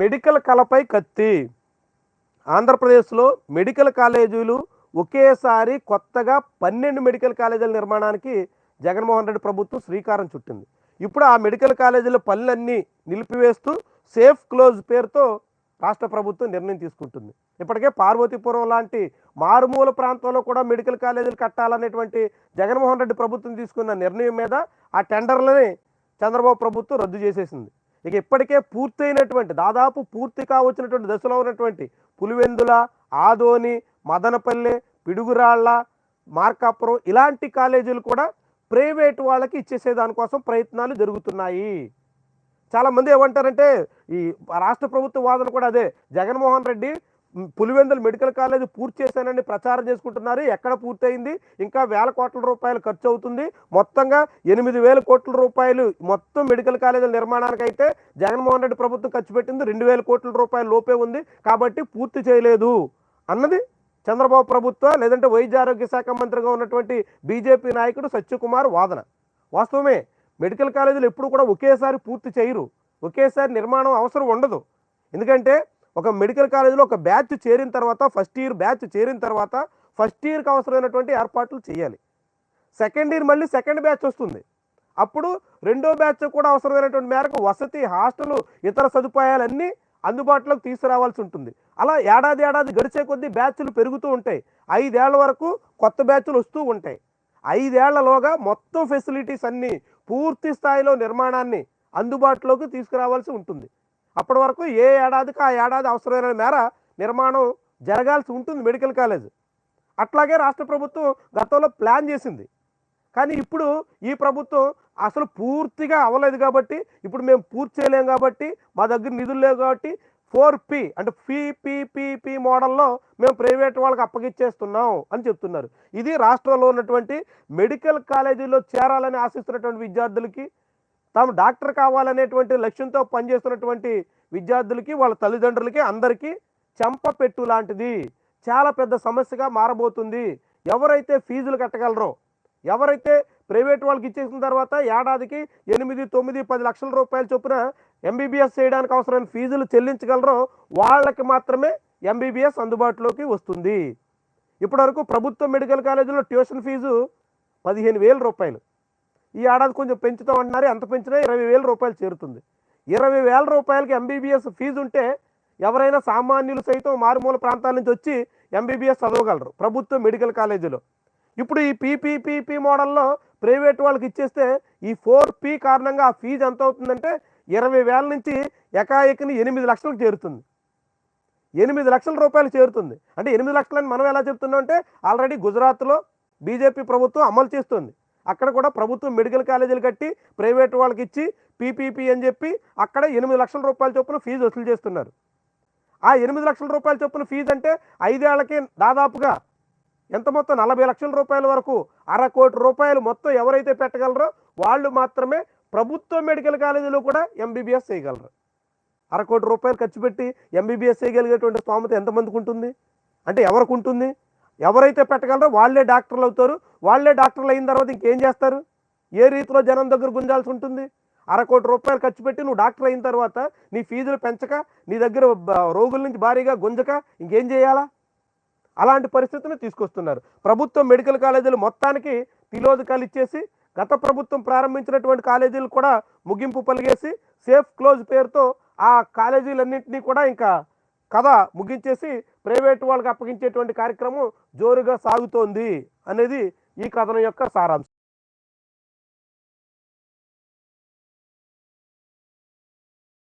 Medical కళపై కత్తి. ఆంధ్రప్రదేశ్లో medical కాలేజీలు ఒకేసారి కొత్తగా పన్నెండు మెడికల్ కాలేజీల నిర్మాణానికి జగన్మోహన్ రెడ్డి ప్రభుత్వం శ్రీకారం చుట్టింది. ఇప్పుడు ఆ మెడికల్ కాలేజీల పనులన్నీ నిలిపివేస్తూ సేఫ్ క్లోజ్ పేరుతో రాష్ట్ర ప్రభుత్వం నిర్ణయం తీసుకుంటుంది. ఇప్పటికే పార్వతీపురం లాంటి మారుమూల ప్రాంతంలో కూడా మెడికల్ కాలేజీలు కట్టాలనేటువంటి జగన్మోహన్ రెడ్డి ప్రభుత్వం తీసుకున్న నిర్ణయం మీద ఆ టెండర్లని చంద్రబాబు ప్రభుత్వం రద్దు చేసేసింది. ఇక ఇప్పటికే పూర్తయినటువంటి దాదాపు పూర్తి కావచ్చినటువంటి దశలో ఉన్నటువంటి పులివెందుల ఆదోని మదనపల్లె పిడుగురాళ్ళ మార్కాపురం ఇలాంటి కాలేజీలు కూడా ప్రైవేట్ వాళ్ళకి ఇచ్చేసే దానికోసం ప్రయత్నాలు జరుగుతున్నాయి. చాలామంది ఏమంటారంటే ఈ రాష్ట్ర ప్రభుత్వ వాదన కూడా అదే. జగన్మోహన్ రెడ్డి పులివెందుల మెడికల్ కాలేజ్ పూర్తి చేశానని ప్రచారం చేసుకుంటున్నారు. ఎక్కడ పూర్తయింది? ఇంకా వేల కోట్ల రూపాయలు ఖర్చు అవుతుంది. మొత్తంగా ఎనిమిది వేల కోట్ల రూపాయలు మొత్తం మెడికల్ కాలేజీల నిర్మాణానికి అయితే జగన్మోహన్ రెడ్డి ప్రభుత్వం ఖర్చు పెట్టింది. రెండు వేల కోట్ల రూపాయల లోపే ఉంది. కాబట్టి పూర్తి చేయలేదు. అన్నది చంద్రబాబు ప్రభుత్వ లేదంటే వైద్య ఆరోగ్య శాఖ మంత్రిగా ఉన్నటువంటి బీజేపీ నాయకుడు సత్యకుమార్ వాదన. వాస్తవమే మెడికల్ కాలేజీలు ఎప్పుడు కూడా ఒకేసారి పూర్తి చేయరు. ఒకేసారి నిర్మాణం అవసరం ఉండదు. ఎందుకంటే ఒక మెడికల్ కాలేజీలో ఒక బ్యాచ్ చేరిన తర్వాత ఫస్ట్ ఇయర్ బ్యాచ్ చేరిన తర్వాత ఫస్ట్ ఇయర్కి అవసరమైనటువంటి ఏర్పాట్లు చేయాలి. సెకండ్ ఇయర్ మళ్ళీ సెకండ్ బ్యాచ్ వస్తుంది. అప్పుడు రెండో బ్యాచ్ కూడా అవసరమైనటువంటి మేరకు వసతి హాస్టల్ ఇతర సదుపాయాలన్నీ అందుబాటులోకి తీసుకురావాల్సి ఉంటుంది. అలా ఏడాది ఏడాది గడిచే కొద్దీ బ్యాచ్లు పెరుగుతూ ఉంటాయి. ఐదేళ్ళ వరకు కొత్త బ్యాచ్లు వస్తూ ఉంటాయి. ఐదేళ్ళలోగా మొత్తం ఫెసిలిటీస్ అన్నీ పూర్తి స్థాయిలో నిర్మాణాన్ని అందుబాటులోకి తీసుకురావాల్సి ఉంటుంది. అప్పటి వరకు ఏ ఏడాదికి ఆ ఏడాది అవసరమైన మేర నిర్మాణం జరగాల్సి ఉంటుంది మెడికల్ కాలేజ్. అట్లాగే రాష్ట్ర ప్రభుత్వం గతంలో ప్లాన్ చేసింది. కానీ ఇప్పుడు ఈ ప్రభుత్వం అసలు పూర్తిగా అవ్వలేదు కాబట్టి ఇప్పుడు మేము పూర్తి చేయలేం కాబట్టి మా దగ్గర నిధులు లేవు కాబట్టి ఫోర్ పి అంటే పిపిపిపి మోడల్లో మేము ప్రైవేట్ వాళ్ళకి అప్పగిచ్చేస్తున్నాం అని చెప్తున్నారు. ఇది రాష్ట్రంలో ఉన్నటువంటి మెడికల్ కాలేజీలో చేరాలని ఆశిస్తున్నటువంటి విద్యార్థులకి తాము డాక్టర్ కావాలనేటువంటి లక్ష్యంతో పనిచేస్తున్నటువంటి విద్యార్థులకి వాళ్ళ తల్లిదండ్రులకి అందరికీ చెంపపెట్టు లాంటిది. చాలా పెద్ద సమస్యగా మారబోతుంది. ఎవరైతే ఫీజులు కట్టగలరో ఎవరైతే ప్రైవేట్ వాళ్ళకి ఇచ్చేసిన తర్వాత ఏడాదికి ఎనిమిది తొమ్మిది పది లక్షల రూపాయల చొప్పున ఎంబీబీఎస్ చేయడానికి అవసరమైన ఫీజులు చెల్లించగలరో వాళ్ళకి మాత్రమే ఎంబీబీఎస్ అందుబాటులోకి వస్తుంది. ఇప్పటివరకు ప్రభుత్వ మెడికల్ కాలేజీలో ట్యూషన్ ఫీజు పదిహేను వేల రూపాయలు. ఈ ఏడాది కొంచెం పెంచుతాం అంటున్నారు ఎంత పెంచినా ఇరవై వేల రూపాయలు చేరుతుంది. ఇరవై వేల రూపాయలకి ఎంబీబీఎస్ ఫీజు ఉంటే ఎవరైనా సామాన్యులు సైతం మారుమూల ప్రాంతాల నుంచి వచ్చి ఎంబీబీఎస్ చదవగలరు ప్రభుత్వ మెడికల్ కాలేజీలో. ఇప్పుడు ఈ పీపీపీపీ మోడల్లో ప్రైవేట్ వాళ్ళకి ఇచ్చేస్తే ఈ ఫోర్ పీ కారణంగా ఆ ఫీజు ఎంత అవుతుందంటే ఇరవై వేల నుంచి ఎకాయకిని ఎనిమిది లక్షలకు చేరుతుంది. ఎనిమిది లక్షల రూపాయలు చేరుతుంది. అంటే ఎనిమిది లక్షలని మనం ఎలా చెప్తున్నాం అంటే ఆల్రెడీ గుజరాత్లో బీజేపీ ప్రభుత్వం అమలు చేస్తుంది. అక్కడ కూడా ప్రభుత్వం మెడికల్ కాలేజీలు కట్టి ప్రైవేట్ వాళ్ళకి ఇచ్చి పీపీపీ అని చెప్పి అక్కడ ఎనిమిది లక్షల రూపాయల చొప్పున ఫీజు వసూలు చేస్తున్నారు. ఆ ఎనిమిది లక్షల రూపాయల చొప్పున ఫీజు అంటే ఐదేళ్ళకి దాదాపుగా ఎంత మొత్తం? నలభై లక్షల రూపాయల వరకు. అర కోటి రూపాయలు మొత్తం ఎవరైతే పెట్టగలరో వాళ్ళు మాత్రమే ప్రభుత్వ మెడికల్ కాలేజీలో కూడా ఎంబీబీఎస్ చేయగలరు. అర కోటి రూపాయలు ఖర్చు పెట్టి ఎంబీబీఎస్ చేయగలిగేటువంటి స్తోమత ఎంతమందికి ఉంటుంది? అంటే ఎవరికి ఉంటుంది? ఎవరైతే పెట్టగలరో వాళ్ళే డాక్టర్లు అవుతారు వాళ్ళే డాక్టర్లు అయిన తర్వాత ఇంకేం చేస్తారు? ఏ రీతిలో జనం దగ్గర గుంజాల్సి ఉంటుంది? అర కోటి రూపాయలు ఖర్చు పెట్టి నువ్వు డాక్టర్ అయిన తర్వాత నీ ఫీజులు పెంచక నీ దగ్గర రోగుల నుంచి భారీగా గుంజక ఇంకేం చేయాలా? అలాంటి పరిస్థితిని తీసుకొస్తున్నారు. ప్రభుత్వం మెడికల్ కాలేజీలు మొత్తానికి తిలోదకాలు ఇచ్చేసి గత ప్రభుత్వం ప్రారంభించినటువంటి కాలేజీలు కూడా ముగింపు పలిగేసి సేఫ్ క్లోజ్ పేరుతో ఆ కాలేజీలన్నింటినీ కూడా ఇంకా కథ ముగించేసి ప్రైవేట్ వాళ్ళకి అప్పగించేటువంటి కార్యక్రమం జోరుగా సాగుతోంది అనేది ఈ కథనం యొక్క సారాంశం.